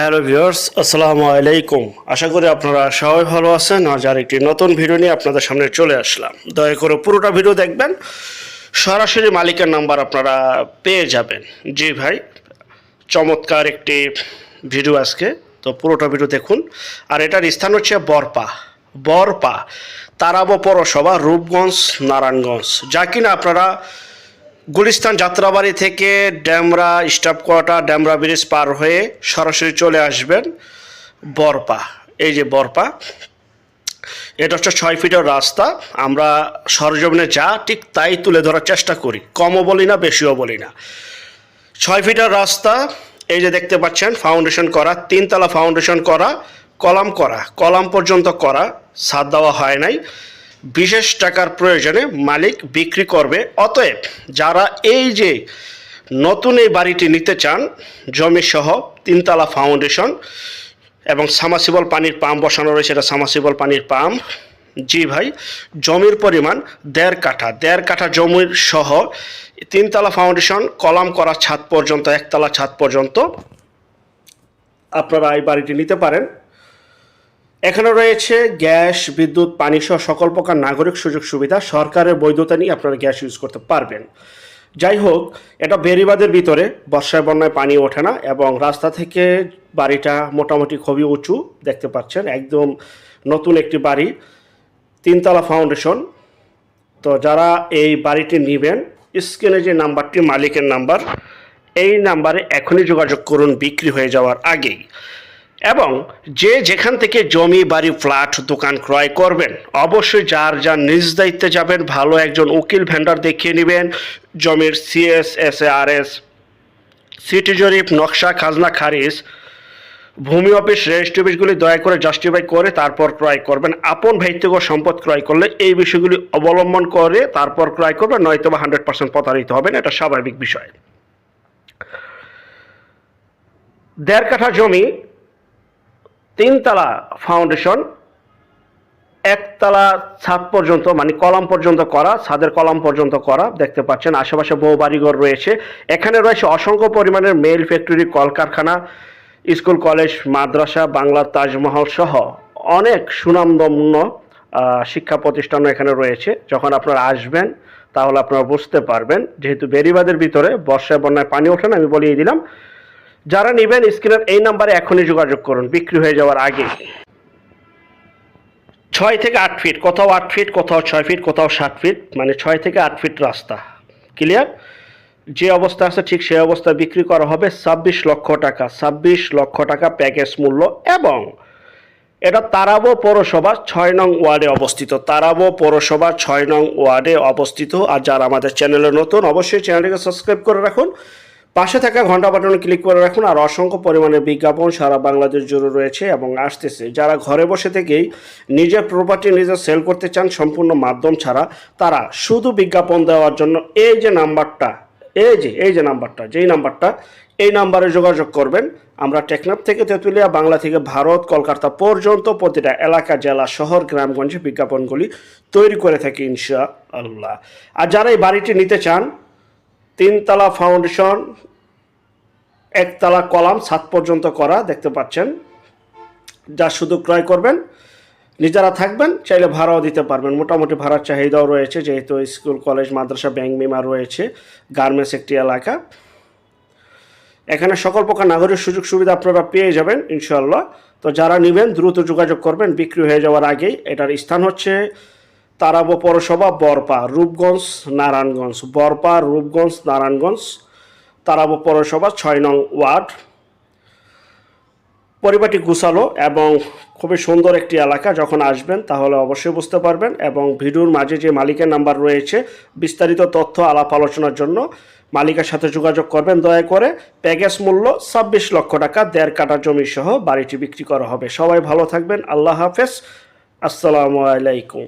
Hello viewers, আসসালামু আলাইকুম। আশা করি আপনারা সবাই ভালো আছেন। আজ আর একটি নতুন ভিডিও নিয়ে আপনাদের সামনে চলে আসলাম। দয়া করে পুরোটা ভিডিও দেখবেন। সরাসরি মালিকের নাম্বার আপনারা পেয়ে যাবেন। জি ভাই, চমৎকার একটি ভিডিও আজকে। তো পুরোটা ভিডিও দেখুন। আর এটার স্থান হচ্ছে বরপা। বরপা, তারাবো পৌরসভা, রূপগঞ্জ, নারায়ণগঞ্জ। যা কিনা আপনারা গুলিস্তান যাত্রাবাড়ি থেকে Demra staff quarter Demra bridge পার হয়ে সরাসরি চলে আসবেন বরপা। এই যে বরপা, এটা হচ্ছে ছয় ফিটের রাস্তা। আমরা সরজমিনে যা ঠিক তাই তুলে ধরার চেষ্টা করি। কমও বলি না, বেশিও বলি না। ছয় ফিটের রাস্তা, এই যে দেখতে পাচ্ছেন ফাউন্ডেশন করা, তিনতলা ফাউন্ডেশন করা, কলাম করা। কলাম পর্যন্ত করা, ছাদ দেওয়া হয় নাই। বিশেষ টাকার প্রয়োজনে মালিক বিক্রি করবে। অতএব যারা এই যে নতুন এই বাড়িটি নিতে চান জমি সহ তিনতলা ফাউন্ডেশন এবং সামাসিবল পানির পাম্প বসানো রয়েছে, এটা সামাসিবল পানির পাম্প জি ভাই, জমির পরিমাণ দেড় কাঠা। দেড় কাঠা জমির সহ তিনতলা ফাউন্ডেশন কলাম করা ছাদ পর্যন্ত, একতলা ছাদ পর্যন্ত আপনারা এই বাড়িটি নিতে পারেন। এখানে রয়েছে গ্যাস, বিদ্যুৎ, পানি সহ সকল প্রকার নাগরিক সুযোগ সুবিধা। সরকারের বৈধতা নিয়ে আপনারা গ্যাস ইউজ করতে পারবেন। যাই হোক, এটা বেরিবাদের ভিতরে। বর্ষায়, বন্যায় পানি ওঠে না এবং রাস্তা থেকে বাড়িটা মোটামুটি খুবই উঁচু, দেখতে পাচ্ছেন। একদম নতুন একটি বাড়ি, তিনতলা ফাউন্ডেশন তো যারা এই বাড়িটি নেবেন স্ক্রিনে যে নাম্বারটি, মালিকের নাম্বার, এই নাম্বারে এখনই যোগাযোগ করুন, বিক্রি হয়ে যাওয়ার আগেই। এবং যে যেখান থেকে জমি, বাড়ি, ফ্ল্যাট, দোকান ক্রয় করবেন, অবশ্যই যার যার নিজ দায়িত্বে যাবেন, ভালো একজন উকিল ভেন্ডার দেখিয়ে নেবেন, জমির CS S R S city জরিপ, নকশা, খাজনা, খারিজ, ভূমি অফিস রেজিস্ট্রি অফিসগুলি দয়া করে জাস্টিফাই করে তারপর ক্রয় করবেন। আপন ভাইত্যগ সম্পদ ক্রয় করলে এই বিষয়গুলি অবলম্বন করে তারপর ক্রয় করবেন নয়তো বা হান্ড্রেড পার্সেন্ট প্রতারিত হবেন, এটা স্বাভাবিক বিষয়। দেড় কাঠা জমি তিনতলা ফাউন্ডেশন একতলা ছাদ পর্যন্ত মানে কলাম পর্যন্ত করা ছাদের কলাম পর্যন্ত করা দেখতে পাচ্ছেন। আশেপাশে বহু বাড়িঘর রয়েছে। এখানে রয়েছে অসংখ্য পরিমাণের মেল ফ্যাক্টরি কলকারখানা স্কুল কলেজ মাদ্রাসা বাংলার তাজমহল সহ অনেক সুনামধন্য আহ, শিক্ষা প্রতিষ্ঠানও এখানে রয়েছে। যখন আপনারা আসবেন তাহলে আপনারা বুঝতে পারবেন। যেহেতু বেরিবাদের ভিতরে বর্ষায় বন্যায় পানি ওঠে না আমি বলিয়ে দিলাম যারা নেবেন স্ক্রিনের এই নাম্বারে এখনই যোগাযোগ করুন, বিক্রি হয়ে যাওয়ার আগে। ছয় থেকে আট ফিট কোথাও আট ফিট কোথাও ছয় ফিট কোথাও সাত ফিট মানে ছয় থেকে আট ফিট রাস্তা। ক্লিয়ার যে অবস্থা আছে ঠিক সেই অবস্থায় বিক্রি করা হবে ছাব্বিশ লক্ষ টাকা। ছাব্বিশ লক্ষ টাকা প্যাকেজ মূল্য এবং এটা তারাবো পৌরসভা ছয় নং ওয়ার্ডে অবস্থিত। তারাবো পৌরসভা ছয় নং ওয়ার্ডে অবস্থিত। আর যারা আমাদের চ্যানেলে নতুন, অবশ্যই চ্যানেলটিকে সাবস্ক্রাইব করে রাখুন। পাশে থাকা ঘণ্টা বাটনে ক্লিক করে রাখুন আর অসংখ্য পরিমাণে বিজ্ঞাপন সারা বাংলাদেশ জুড়ে রয়েছে এবং আসতেছে। যারা ঘরে বসে থেকেই নিজের প্রপার্টি নিজে সেল করতে চান, সম্পূর্ণ মাধ্যম ছাড়া, তারা শুধু বিজ্ঞাপন দেওয়ার জন্য এই যে নাম্বারটা, এই যে এই যে নাম্বারটা, যেই নাম্বারটা, এই নাম্বারে যোগাযোগ করবেন। আমরা টেকনাফ থেকে তেঁতুলিয়া, বাংলা থেকে ভারত, কলকাতা পর্যন্ত প্রতিটা এলাকা, জেলা, শহর, গ্রামগঞ্জে বিজ্ঞাপনগুলি তৈরি করে থাকি ইনশা আল্লাহ আর যারা এই বাড়িটি নিতে চান তিনতলা ফাউন্ডেশন একতলা কলাম সাত পর্যন্ত করা, দেখতে পাচ্ছেন। যা শুধু ক্রয় করবেন, নিজেরা থাকবেন, চাইলে ভাড়াও দিতে পারবেন। মোটামুটি ভাড়ার চাহিদাও রয়েছে, যেহেতু স্কুল, কলেজ, মাদ্রাসা, ব্যাংক, বিমা রয়েছে, গার্মেন্টস একটি এলাকা। এখানে সকল প্রকার নাগরিক সুযোগ সুবিধা আপনারা পেয়ে যাবেন ইনশাল্লাহ তো যারা নেবেন, দ্রুত যোগাযোগ করবেন, বিক্রি হয়ে যাওয়ার আগেই। এটার স্থান হচ্ছে তারাবো পৌরসভা, বরপা, রূপগঞ্জ, নারায়ণগঞ্জ। বরপা, রূপগঞ্জ, নারায়ণগঞ্জ, তারাবো পৌরসভা, ছয় নং ওয়ার্ড। পরিবারটি গুছালো এবং খুবই সুন্দর একটি এলাকা। যখন আসবেন তাহলে অবশ্যই বুঝতে পারবেন এবং ভিডিওর মাঝে যে মালিকের নাম্বার রয়েছে, বিস্তারিত তথ্য, আলাপ আলোচনার জন্য মালিকের সাথে যোগাযোগ করবেন। দয়া করে প্যাকেজ মূল্য ছাব্বিশ লক্ষ টাকা, দেড় কাটা জমি সহ বাড়িটি বিক্রি করা হবে। সবাই ভালো থাকবেন। আল্লাহ হাফেজ। আসসালামু আলাইকুম।